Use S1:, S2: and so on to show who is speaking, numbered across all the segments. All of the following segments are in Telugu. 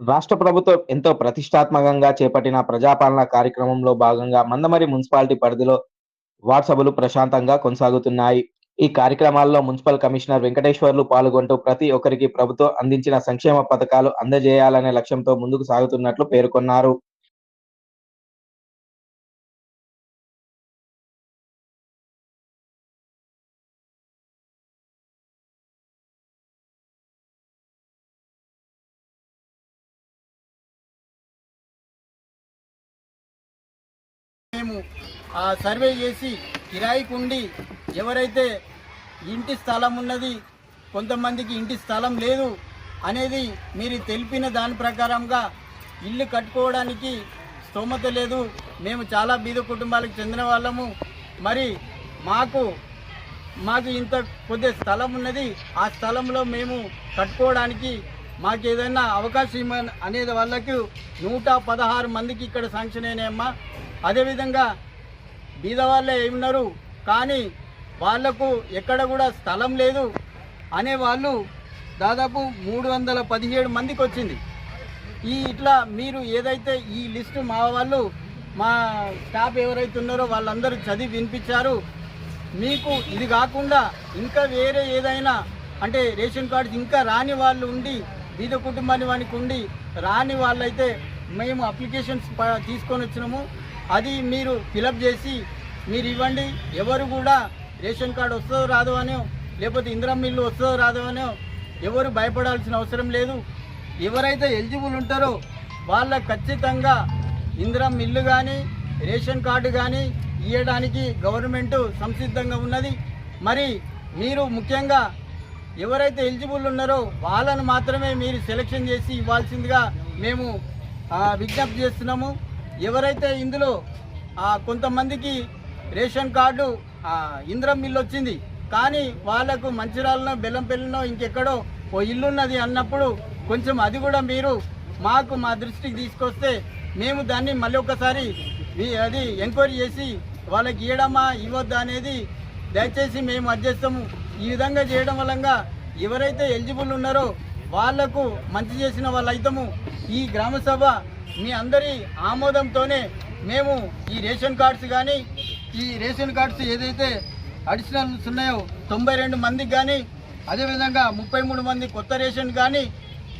S1: రాష్ట్ర ప్రభుత్వం ఎంతో ప్రతిష్టాత్మకంగా చేపట్టిన ప్రజాపాలన కార్యక్రమంలో భాగంగా మందమరి మున్సిపాలిటీ పరిధిలో వార్డ్ సభలు ప్రశాంతంగా కొనసాగుతున్నాయి. ఈ కార్యక్రమాల్లో మున్సిపల్ కమిషనర్ వెంకటేశ్వర్లు పాల్గొంటూ ప్రతి ఒక్కరికి ప్రభుత్వం అందించిన సంక్షేమ పథకాలు అందజేయాలనే లక్ష్యంతో ముందుకు సాగుతున్నట్లు పేర్కొన్నారు.
S2: మేము ఆ సర్వే చేసి కిరాయికి ఉండి ఎవరైతే ఇంటి స్థలం ఉన్నది కొంతమందికి ఇంటి స్థలం లేదు అనేది మీరు తెలిపిన దాని ప్రకారంగా ఇల్లు కట్టుకోవడానికి స్తోమత లేదు. మేము చాలా బీద కుటుంబాలకు చెందిన వాళ్ళము. మరి మాకు మాకు ఇంత కొద్ది స్థలం ఉన్నది ఆ స్థలంలో మేము కట్టుకోవడానికి మాకు ఏదైనా అవకాశం అనేది వాళ్ళకు నూట పదహారు మందికి ఇక్కడ శాంక్షన్ అయినాయమ్మా. అదేవిధంగా బీదవాళ్ళే ఏమున్నారు? కానీ వాళ్ళకు ఎక్కడ కూడా స్థలం లేదు అనే వాళ్ళు దాదాపు మూడు వందల పదిహేడు మందికి వచ్చింది. ఈ ఇట్లా మీరు ఏదైతే ఈ లిస్టు మా వాళ్ళు మా స్టాఫ్ ఎవరైతే ఉన్నారో వాళ్ళందరూ చదివి వినిపించారు. మీకు ఇది కాకుండా ఇంకా వేరే ఏదైనా అంటే రేషన్ కార్డ్స్ ఇంకా రాని వాళ్ళు ఉండి బీద కుటుంబాన్ని వానికి ఉండి రాని వాళ్ళైతే మేము అప్లికేషన్స్ ప- తీసుకొని వచ్చినాము. అది మీరు ఫిలప్ చేసి మీరు ఇవ్వండి. ఎవరు కూడా రేషన్ కార్డు వస్తుందో రాదో అనో లేకపోతే ఇంద్రం మిల్లు వస్తుందో రాదో అనో ఎవరు భయపడాల్సిన అవసరం లేదు. ఎవరైతే ఎలిజిబుల్ ఉంటారో వాళ్ళ ఖచ్చితంగా ఇంద్రం మిల్లు కానీ రేషన్ కార్డు కానీ ఇవ్వడానికి గవర్నమెంట్ సంసిద్ధంగా ఉన్నది. మరి మీరు ముఖ్యంగా ఎవరైతే ఎలిజిబుల్ ఉన్నారో వాళ్ళను మాత్రమే మీరు సెలెక్షన్ చేసి ఇవ్వాల్సిందిగా మేము విజ్ఞప్తి చేస్తున్నాము. ఎవరైతే ఇందులో కొంతమందికి రేషన్ కార్డు ఇంద్రం మిల్లు వచ్చింది కానీ వాళ్ళకు మంచిర్యాలలో బెల్లంపల్లినో ఇంకెక్కడో ఓ ఇల్లు ఉన్నది అన్నప్పుడు కొంచెం అది కూడా మీరు మాకు మా దృష్టికి తీసుకొస్తే మేము దాన్ని మళ్ళీ ఒకసారి అది ఎంక్వైరీ చేసి వాళ్ళకి ఇవ్వడమా ఇవ్వద్దా అనేది దయచేసి మేము అడ్జస్తాము. ఈ విధంగా చేయడం వల్ల ఎవరైతే ఎలిజిబుల్ ఉన్నారో వాళ్ళకు మంచి చేసిన వాళ్ళైతము. ఈ గ్రామసభ మీ అందరి ఆమోదంతోనే మేము ఈ రేషన్ కార్డ్స్ కానీ ఈ రేషన్ కార్డ్స్ ఏదైతే అడిషనల్స్ ఉన్నాయో తొంభై రెండు మందికి కానీ అదేవిధంగా ముప్పై మూడు మంది కొత్త రేషన్ కానీ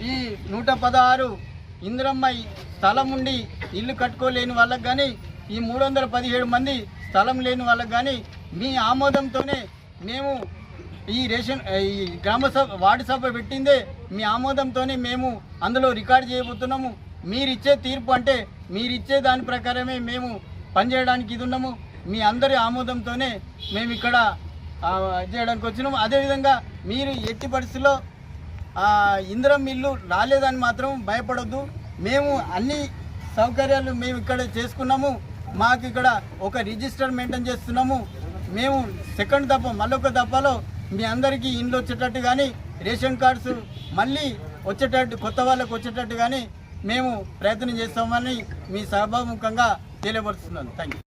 S2: ఈ నూట పదహారు ఇందిరమ్మ స్థలం ఉండి ఇల్లు కట్టుకోలేని వాళ్ళకి కానీ ఈ మూడు వందల పదిహేడు మంది స్థలం లేని వాళ్ళకి కానీ మీ ఆమోదంతోనే మేము ఈ రేషన్ ఈ గ్రామ సభ వార్డు సభ పెట్టిందే మీ ఆమోదంతోనే మేము అందులో రికార్డ్ చేయబోతున్నాము. మీరిచ్చే తీర్పు అంటే మీరిచ్చే దాని ప్రకారమే మేము పనిచేయడానికి ఇది ఉన్నాము. మీ అందరి ఆమోదంతోనే మేము ఇక్కడ చేయడానికి వచ్చినాము. అదేవిధంగా మీరు ఎట్టి పరిస్థితుల్లో ఇంద్రం ఇందిరం ఇల్లు రాలేదని మాత్రం భయపడొద్దు. మేము అన్ని సౌకర్యాలు మేము ఇక్కడ చేసుకున్నాము. మాకు ఇక్కడ ఒక రిజిస్టర్ మెయింటైన్ చేస్తున్నాము. మేము సెకండ్ దప్ప మళ్ళొక దప్పలో మీ అందరికీ ఇండ్లు వచ్చేటట్టు కానీ రేషన్ కార్డ్స్ మళ్ళీ వచ్చేటట్టు కొత్త వాళ్ళకు వచ్చేటట్టు కానీ మేము ప్రయత్నం చేస్తామని మీ సభాముఖంగా తెలియపరుస్తున్నాను. Thank you